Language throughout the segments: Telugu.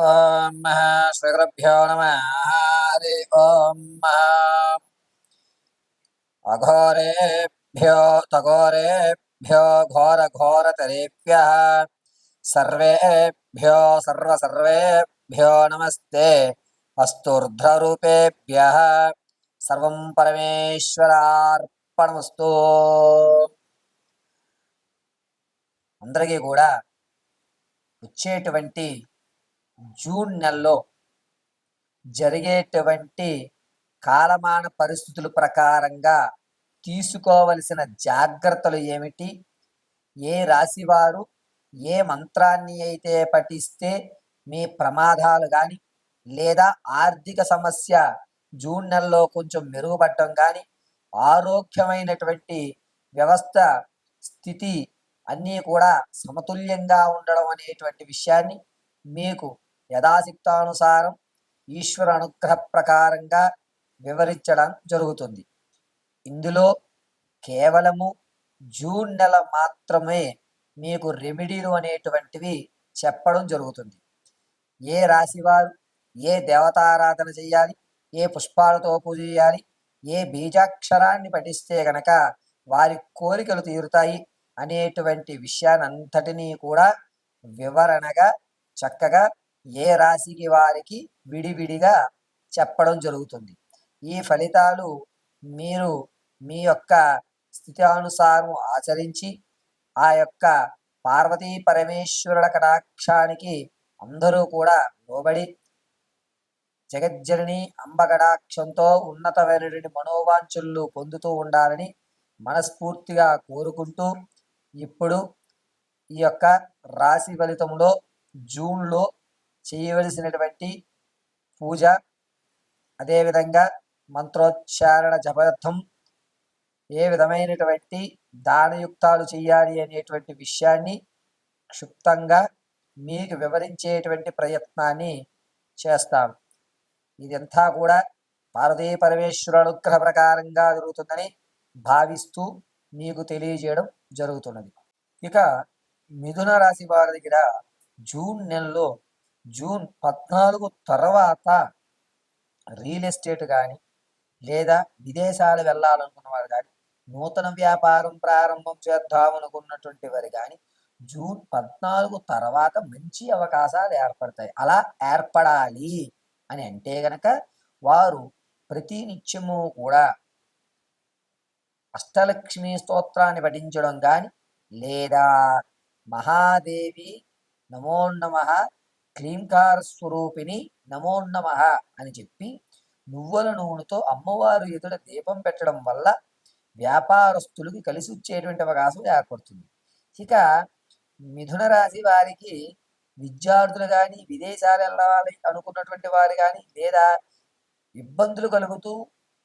ఓం శ్రీగురుభ్యో నమ. హరి ఓం అఘోరేభ్యో తఘోరేభ్యో ఘోర ఘోరతరేభ్య సర్వేభ్యో సర్వ సర్వేభ్యో నమస్తే. అస్తూర్ధ్రరూపేభ్య సర్వం పరమేశ్వరార్పణమస్తు. అందరికీ కూడా వచ్చేటువంటి జూన్ నెలలో జరిగేటువంటి కాలమాన పరిస్థితుల ప్రకారంగా తీసుకోవలసిన జాగ్రత్తలు ఏమిటి? ఏ రాశివారు ఏ మంత్రాన్ని అయితే పఠిస్తే మీ ప్రమాదాలు కానీ లేదా ఆర్థిక సమస్య జూన్ నెలలో కొంచెం మెరుగుపడటం కానీ ఆరోగ్యమైనటువంటి వ్యవస్థ స్థితి అన్నీ కూడా సమతుల్యంగా ఉండడం అనేటువంటి విషయాన్ని మీకు యథాశక్తానుసారం ఈశ్వర అనుగ్రహ ప్రకారంగా వివరించడం జరుగుతుంది. ఇందులో కేవలము జూన్ నెల మాత్రమే మీకు రెమెడీలు అనేటువంటివి చెప్పడం జరుగుతుంది. ఏ రాశివారు ఏ దేవతారాధన చేయాలి ఏ పుష్పాలతో పూజ చేయాలి ఏ బీజాక్షరాన్ని పఠిస్తే గనక వారి కోరికలు తీరుతాయి అనేటువంటి విషయాన్నంతటినీ కూడా వివరణగా చక్కగా ఏ రాశికి వారికి విడివిడిగా చెప్పడం జరుగుతుంది? ఈ ఫలితాలు మీరు మీ యొక్క స్థితి అనుసారం ఆచరించి ఆ యొక్క పార్వతీ పరమేశ్వరుల కటాక్షానికి అందరూ కూడా లోబడి జగజ్జనని అంబగడాక్షంతో ఉన్నతమైనటువంటి మనోవాంఛలు పొందుతూ ఉండాలని మనస్ఫూర్తిగా కోరుకుంటూ ఇప్పుడు ఈ యొక్క రాశి ఫలితంలో జూన్లో చేయవలసినటువంటి పూజ అదేవిధంగా మంత్రోచ్చారణ జపార్థం ఏ విధమైనటువంటి దానయుక్తాలు చేయాలి అనేటువంటి విషయాన్ని క్షుప్తంగా మీకు వివరించేటువంటి ప్రయత్నాన్ని చేస్తాను. ఇదంతా కూడా పార్వతీ పరమేశ్వర అనుగ్రహ ప్రకారంగా జరుగుతుందని భావిస్తూ మీకు తెలియజేయడం జరుగుతున్నది. ఇక మిథున రాశి వారి దగ్గర జూన్ నెలలో జూన్ పద్నాలుగు తర్వాత రియల్ ఎస్టేట్ కానీ లేదా విదేశాలు వెళ్ళాలనుకున్న వారు కానీ నూతన వ్యాపారం ప్రారంభం చేద్దామనుకున్నటువంటి వారు కానీ జూన్ పద్నాలుగు తర్వాత మంచి అవకాశాలు ఏర్పడతాయి. అలా ఏర్పడాలి అని అంటే గనక వారు ప్రతి నిత్యము కూడా అష్టలక్ష్మి స్తోత్రాన్ని పఠించడం కానీ లేదా మహాదేవి నమోన్నమ క్లీంకార స్వరూపిణి నమోన్నమ అని చెప్పి నువ్వుల నూనెతో అమ్మవారు ఎదుట దీపం పెట్టడం వల్ల వ్యాపారస్తులకి కలిసి వచ్చేటువంటి అవకాశం ఏర్పడుతుంది. ఇక మిథున రాశి వారికి విద్యార్థులు కానీ విదేశాలు వెళ్ళాలి అనుకున్నటువంటి వారు కానీ లేదా ఇబ్బందులు కలుగుతూ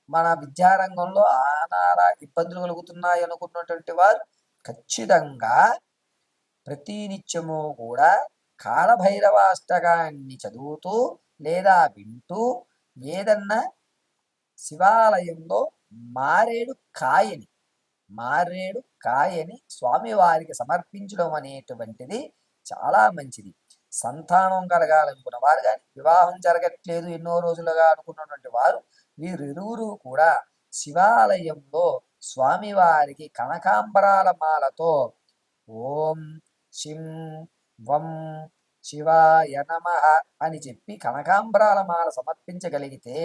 మన విద్యారంగంలో ఆనాల ఇబ్బందులు కలుగుతున్నాయి అనుకున్నటువంటి వారు ఖచ్చితంగా ప్రతినిత్యము కూడా కాళభైరవాష్టకాన్ని చదువుతూ లేదా వింటూ ఏదన్నా శివాలయంలో మారేడు కాయని మారేడు కాయని స్వామివారికి సమర్పించడం అనేటువంటిది చాలా మంచిది. సంతానం కలగాలనుకున్న వారు కానీ వివాహం జరగట్లేదు ఎన్నో రోజులుగా అనుకున్నటువంటి వారు వీరిరువురు కూడా శివాలయంలో స్వామివారికి కనకాంబరాల మాలతో ఓం శిం వం శివాయ నమ అని చెప్పి కనకాంబరాల మాల సమర్పించగలిగితే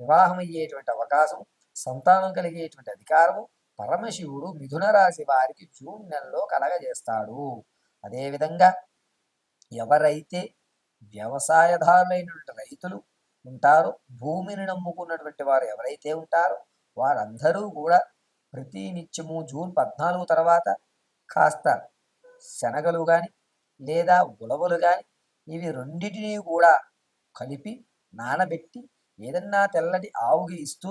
వివాహం అయ్యేటువంటి అవకాశం సంతానం కలిగేటువంటి అధికారము పరమశివుడు మిథున రాశి వారికి జూన్ నెలలో కలగజేస్తాడు. అదేవిధంగా ఎవరైతే వ్యవసాయదారులైనటువంటి రైతులు ఉంటారో భూమిని నమ్ముకున్నటువంటి వారు ఎవరైతే ఉంటారో వారందరూ కూడా ప్రతి నిత్యము జూన్ పద్నాలుగు తర్వాత కాస్త శనగలు కానీ లేదా ఉలవలు కానీ ఇవి రెండింటినీ కూడా కలిపి నానబెట్టి ఏదన్నా తెల్లటి ఆవుకి ఇస్తూ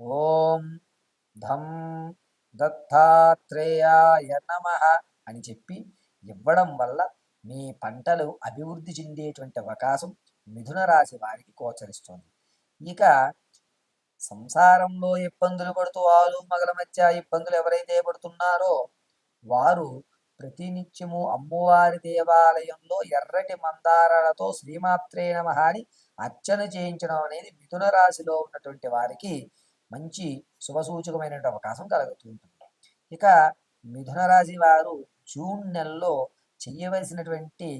ఓం ధం దత్తాత్రేయాయ నమ అని చెప్పి ఇవ్వడం వల్ల మీ పంటలు అభివృద్ధి చెందేటువంటి అవకాశం మిథున రాశి వారికి గోచరిస్తుంది. ఇక సంసారంలో ఇబ్బందులు పడుతూ ఆలు మగల మధ్య ఇబ్బందులు ఎవరైతే పడుతున్నారో వారు ప్రతినిత్యము అమ్మవారి దేవాలయంలో ఎర్రటి మందారాలతో శ్రీమాత్రే నమ అని అర్చన చేయించడం అనేది మిథున రాశిలో ఉన్నటువంటి వారికి మంచి శుభసూచకమైన అవకాశం కలుగుతూ ఉంటుంది. ఇక మిథున రాశి వారు జూన్ నెలలో చేయవలసినటువంటి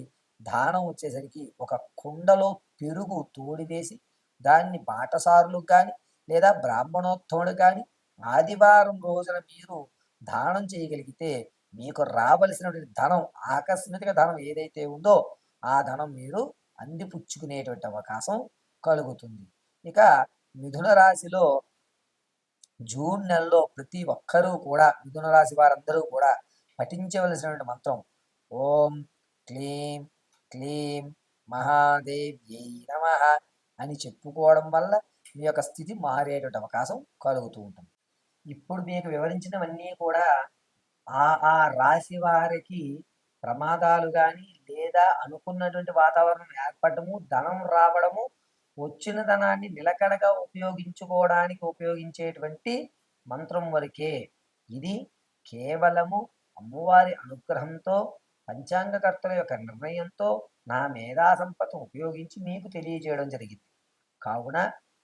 దానం వచ్చేసరికి ఒక కుండలో పెరుగు తోడివేసి దాన్ని బాటసారులకు కానీ లేదా బ్రాహ్మణోత్తముడు కానీ ఆదివారం రోజున మీరు దానం చేయగలిగితే మీకు రావలసినటువంటి ధనం ఆకస్మిక ధనం ఏదైతే ఉందో ఆ ధనం మీరు అందిపుచ్చుకునేటువంటి అవకాశం కలుగుతుంది. ఇక మిథున రాశిలో జూన్ నెలలో ప్రతి ఒక్కరూ కూడా మిథున రాశి వారందరూ కూడా పఠించవలసినటువంటి మంత్రం ఓం క్లీం క్లీం మహాదేవ్యై నమ అని చెప్పుకోవడం వల్ల మీ యొక్క స్థితి మారేటువంటి అవకాశం కలుగుతూ ఉంటుంది. ఇప్పుడు మీకు వివరించినవన్నీ కూడా ఆ ఆ రాశి వారికి ప్రమాదాలు కానీ లేదా అనుకున్నటువంటి వాతావరణం ఏర్పడము ధనం రావడము వచ్చిన ధనాన్ని నిలకడగా ఉపయోగించుకోవడానికి ఉపయోగించేటువంటి మంత్రం వరకే. ఇది కేవలము అమ్మవారి అనుగ్రహంతో పంచాంగకర్తల యొక్క నిర్ణయంతో నా మేధా సంపద ఉపయోగించి మీకు తెలియజేయడం జరిగింది. కావున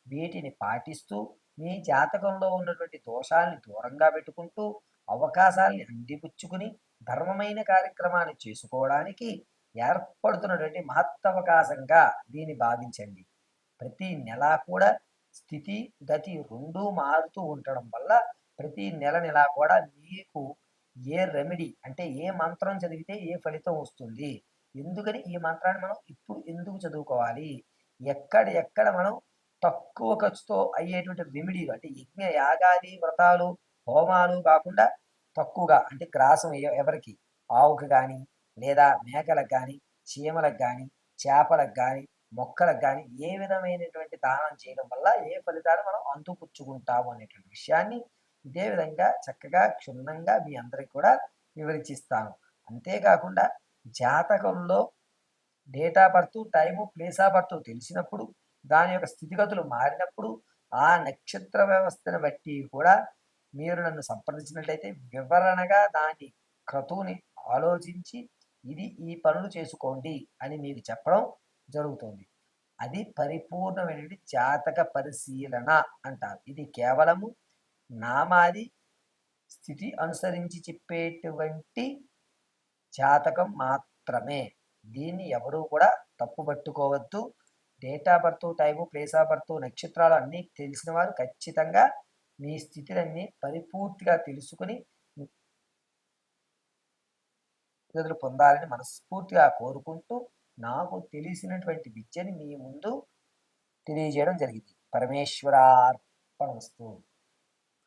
వీటిని పాటిస్తూ మీ జాతకంలో ఉన్నటువంటి దోషాల్ని దూరంగా పెట్టుకుంటూ అవకాశాల్ని అందిపుచ్చుకుని ధర్మమైన కార్యక్రమాన్ని చేసుకోవడానికి ఏర్పడుతున్నటువంటి మహత్తవకాశంగా దీన్ని భావించండి. ప్రతి నెల కూడా స్థితి గతి రెండూ మారుతూ ఉండడం వల్ల ప్రతి నెల నెల కూడా మీకు ఏ రెమెడీ అంటే ఏ మంత్రం చదివితే ఏ ఫలితం వస్తుంది? ఎందుకని ఈ మంత్రాన్ని మనం ఇప్పుడు ఎందుకు చదువుకోవాలి? ఎక్కడ ఎక్కడ మనం తక్కువ ఖర్చుతో అయ్యేటువంటి రెమెడీలు అంటే యజ్ఞ యాగాది వ్రతాలు హోమాలు కాకుండా తక్కువగా అంటే గ్రాసం ఎవరికి? ఆవుకి కానీ లేదా మేకలకు కానీ చీమలకు కానీ చేపలకు కానీ మొక్కలకు కానీ ఏ విధమైనటువంటి దానం చేయడం వల్ల ఏ ఫలితాలు మనం అందుపుచ్చుకుంటాము అనేటువంటి విషయాన్ని ఇదే విధంగా చక్కగా క్షుణ్ణంగా మీ అందరికి కూడా వివరించిస్తాను. అంతేకాకుండా జాతకంలో date of birth time place of birth తెలిసినప్పుడు దాని యొక్క స్థితిగతులు మారినప్పుడు ఆ నక్షత్ర వ్యవస్థను బట్టి కూడా మీరు నన్ను సంప్రదించినట్లయితే వివరణగా దాని క్రతువుని ఆలోచించి ఇది ఈ పనులు చేసుకోండి అని మీకు చెప్పడం జరుగుతుంది. అది పరిపూర్ణమైనటువంటి జాతక పరిశీలన అంటారు. ఇది కేవలము నామాది స్థితి అనుసరించి చెప్పేటువంటి జాతకం మాత్రమే. దీన్ని ఎవరూ కూడా తప్పు పట్టుకోవద్దు. Date of birth time place of birth నక్షత్రాలు అన్నీ తెలిసిన వారు ఖచ్చితంగా మీ స్థితిలన్నీ పరిపూర్తిగా తెలుసుకుని గదులు పొందాలని మనస్ఫూర్తిగా కోరుకుంటూ నాకు తెలిసినటువంటి విద్యని మీ ముందు తెలియజేయడం జరిగింది. పరమేశ్వరార్పణమస్తు